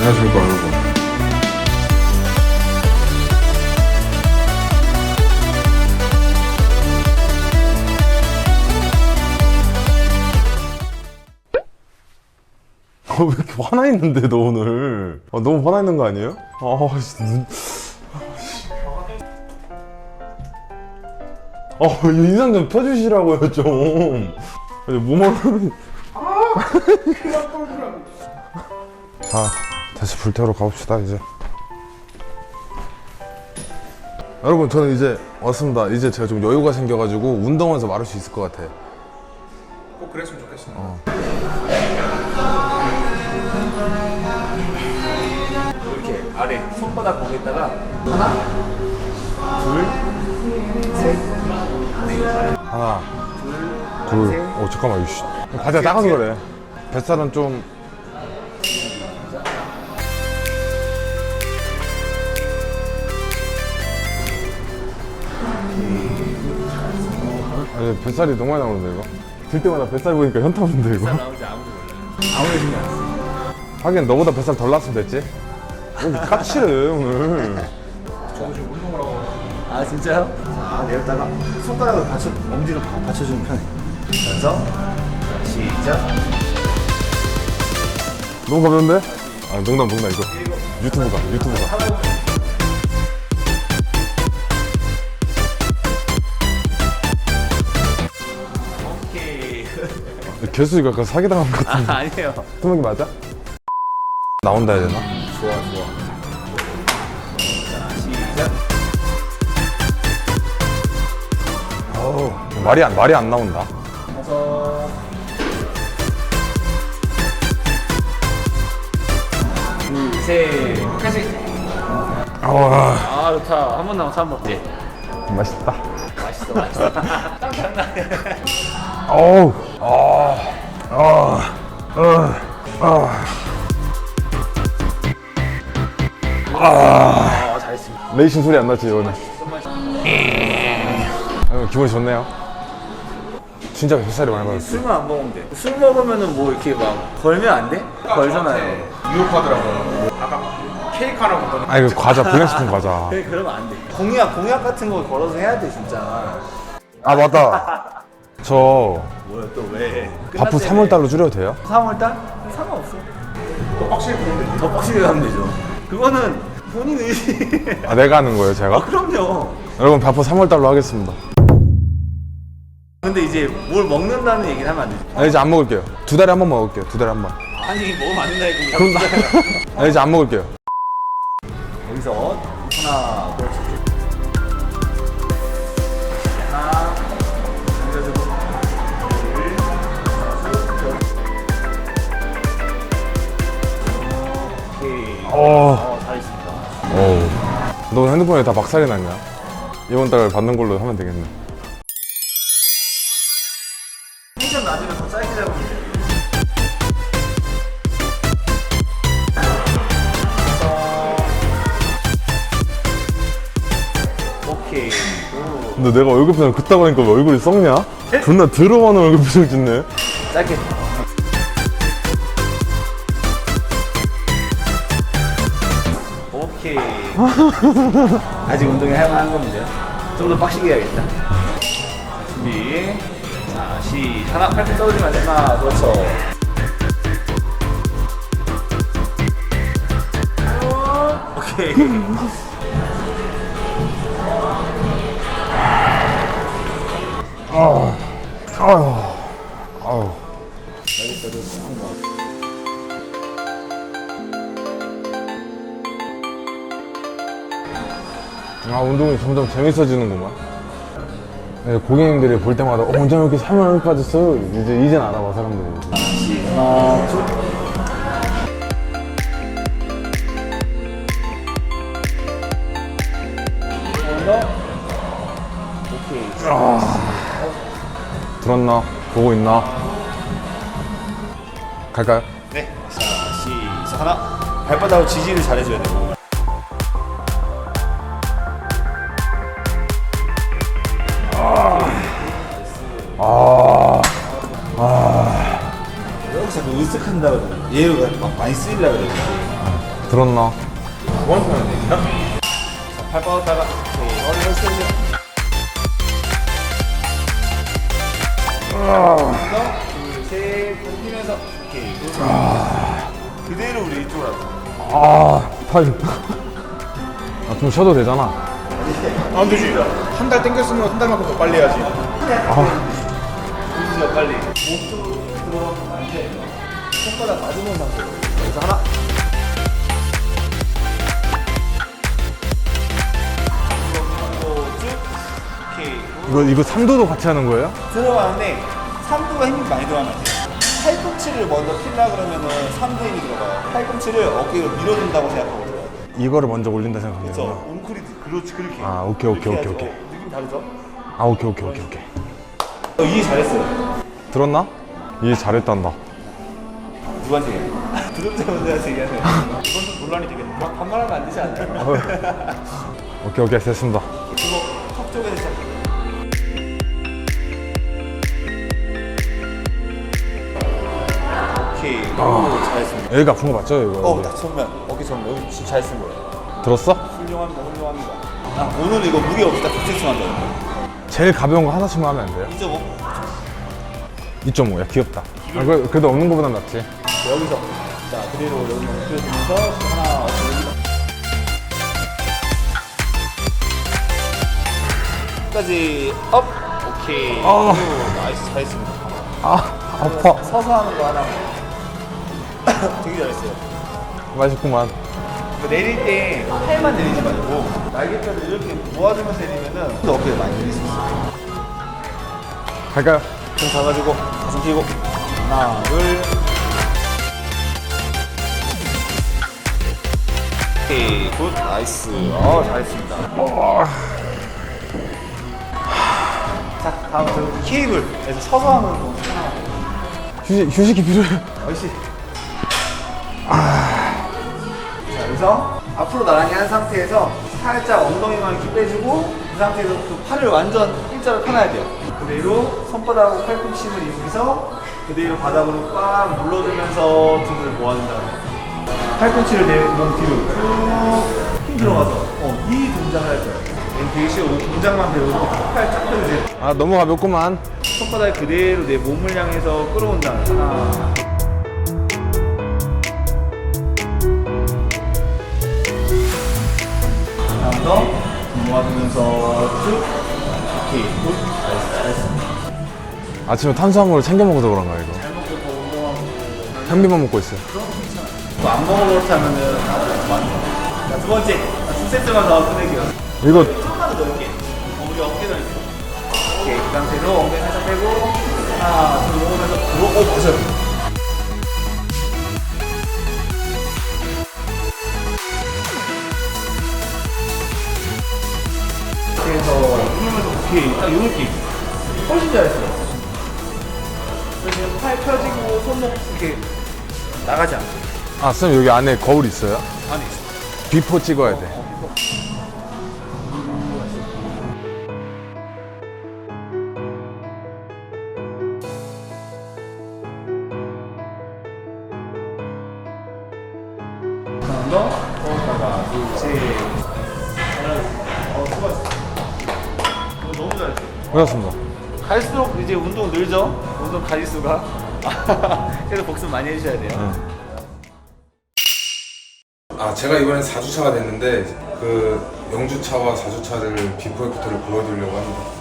안녕하십니까 여러분 어, 왜 이렇게 화나 있는데 너 오늘? 아, 너무 화나 있는 거 아니에요? 아 씨, 눈... 어, 인상 좀 펴주시라고요 좀. 아니, 뭐만 자 다시 불태우러 가봅시다 이제. 여러분 저는 이제 왔습니다. 이제 제가 좀 여유가 생겨가지고 운동하면서 말할 수 있을 것 같아. 꼭 그랬으면 좋겠습니다. 이렇게 아래 손바닥 거기다가 하나, 둘, 셋, 하나 둘어 잠깐만 이씨. 바지가 작아서 그래 뱃살은 좀 아니 뱃살이 너무 많이 나오는데 이거 들 때마다 뱃살 보니까 현타 오는데 이거 나오지 아무도 몰라. 아무도 신경 안 써. 하긴 너보다 뱃살 덜 났으면 됐지 여기 까칠해 오늘 아 진짜요? 자 내렸다가 손가락을 받쳐 엄지를 바- 받쳐주는 편에. 그래서 자, 시작. 너무 가벼운데? 아 농담 농담 이거 유튜브가 유튜브가 개수이가 아까 사기당한 것 같은데 아 아니에요. 스무기 맞아? 나온다 해야 되나? 좋아 좋아. 자 시작. 어우 말이 안 말이 안 나온다 다섯. 둘, 셋. 끝까지. 아아 좋다. 한 번 남았어 한 번. 네. 맛있다 맛있어 맛있어. 딱 장난. 어우 아 잘했습니다. 레이싱 소리 안 나지 이거는 아유, 기분이 좋네요 진짜 뱃살이 많이 받았어 술만 안 먹으면 돼. 술 먹으면은 뭐 이렇게 막 걸면 안 돼? 걸잖아요. 유혹하더라고요. 아까 케이크 하나 먹더니 아 이거 과자 블랙스푼 과자 그래 그러면 안 돼. 공약 공약 같은 거 걸어서 해야 돼 진짜. 아 맞다 저 뭐야 또 왜? 바프 3월달로 줄여도 돼요? 3월달? 상관없어. 또 확실히 보면 되지. 더 빡시게 가면 되죠. 그거는 본인 의지. 아 내가 하는 거예요 제가? 아 그럼요. 여러분 바프 3월달로 하겠습니다 근데 이제 뭘 먹는다는 얘기를 하면 안 되죠. 아 이제 안 먹을게요 두 달에 한 번 먹을게요 두 달에 한번 아니 먹으면 안 된다 이거. 그럼 나 아, 이제 안 먹을게요 여기서 하나, 그 어. 어, 잘했습니다. 어우 너 핸드폰에 다 박살이 났냐? 이번 달 받는 걸로 하면 되겠네 텐션 낮으면 더 짧게 잡으면 돼. 오케이. 오. 근데 내가 얼굴 표정 그따고 하니까 왜 얼굴이 썩냐? 존나 더러워하는 얼굴 표정 짓네 짧게. 아직 운동이 할만한 겁니다. 좀더 빡시게 해야겠다. 준비. 자, 시. 하나, 팔꿈 떨어지면 안 돼. 하나, 그렇죠. 오케이. 아유 아유 아 운동이 점점 재밌어지는구만 네, 고객님들이 볼 때마다 어, 언제 이렇게 살만 이렇게 빠졌어? 이제 이젠 알아봐 사람들이 더. 오케이. 들었나? 보고 있나? 갈까요? 네. 자, 시작. 하나. 발바닥으로 지지를 잘해줘야 되고. 한다 그러잖아. 막 많이 쓰이려 그래. 들었나? 뭐하는 거야? 자, 팔 뻗었다가 오케이 머리 헬스해줘 하나 둘셋 던지면서 오케이 그대로 우리 이쪽으로 하자 아, 팔. 아, 좀 쉬어도 되잖아. 안 되지. 한 달 땡겼으면 한 달만큼 더 빨리 해야지. 보시죠 빨리 목쪽으로 들어가면 안 돼 손바닥 마주보는 상태로 여기서 하나 이거 쭉 오케이 이거, 이거 삼도도 같이 하는 거예요? 들어가는데 3두가 힘이 많이 들어가면 안 돼요. 팔꿈치를 먼저 필라 그러면은 3두 힘이 들어가요. 팔꿈치를 어깨로 밀어준다고 생각하고 들어가요. 이거를 먼저 올린다 생각하면. 웅크리 그렇지 그렇게. 아, 오케이, 오케이, 오케이. 어, 느낌 다르죠? 아, 오케이, 오케이, 오케이, 오케이. 어, 이해 잘했어요. 들었나? 이해 잘했단다. 누구한테 얘기해? 구독자분들한테 얘기하세요. 이건 좀 논란이 되겠네. 막 반말하면 안 되지 않나요? 오케이, 오케이, 됐습니다. 그거 턱 쪽에서 시작해. 오케이. 오, 잘했습니다. 여기가 아픈 거 맞죠, 이거? 어, 딱 정면. 어깨 정면. 여기 진짜 잘 쓴 거예요. 들었어? 훌륭합니다, 훌륭합니다. 아, 오늘 이거 무게 없이 딱 빅세스 한다. 제일 가벼운 거 하나씩만 하면 안 돼요? 2.5. 2.5야, 귀엽다. 아, 그, 그래도 없는 거보단 낫지. 여기서. 자, 그대로 여기만 엎드려주면서 하나, 둘, 끝까지 업. 오케이. 아. 오, 나이스, 잘했습니다. 아, 아파. 서서 하는 거 하나. 되게 잘했어요. 맛있구만. 그 내릴 때 팔만 내리지 말고 날개뼈를 이렇게 모아주면서 내리면은 더 어깨를 많이 내릴 수 있어요. 갈까요? 손 잡아주고 가슴 펴고 하나 둘 오케이. 굿 나이스. 어 잘했습니다. 자 다음 저 케이블에서 서서 하는 거. 하나 휴식, 휴식이 필요해. 옳지 자 여기서 앞으로 나란히 한 상태에서 살짝 엉덩이만 이렇게 빼주고 그 상태에서 또 팔을 완전 일자로 펴놔야 돼요. 그대로 손바닥하고 팔꿈치 힘을 이용해서 그대로 바닥으로 꽉 눌러주면서 등을 모아준다 팔꿈치를 내 몸 뒤로 들어가서 어, 이 동작을 할 거예요 되게 쉬워 동작만 배우고 팔 쫙 펴주세요 아, 너무 가볍구만. 손바닥 그대로 내 몸을 향해서 끌어온다. 하나. 하나 더 모아주면서 쭉. 오케이. 굿. 잘했어. 잘했어. 아침에 탄수화물을 챙겨 먹어서 그런가, 이거. 현비만 먹고 있어요. 또 안 먹어 그렇다면은 나도 많이. 자, 두 번째. 자, 두 세트만 더 끝내기요. 이거, 손가락 넓게. 어, 우리 어깨 넓게. 오케이. 그 상태로 엉덩이 살짝 빼고. 하나, 둘, 오면서 들어. 어, 맞아요. 그래서 누르면서 오케이 딱요 느낌 훨씬 잘했어요 그래서 팔 펴지고 손목 이렇게 나가지 않고 아, 쌤 여기 안에 거울 있어요? 안에 있어 비포 찍어야 돼. 고맙습니다. 갈수록 이제 운동 늘죠 운동 가지수가 그래서 복습 많이 해주셔야 돼요 아 제가 이번엔 4주차가 됐는데 그 0주차와 4주차를 비포 애프터를 보여드리려고 합니다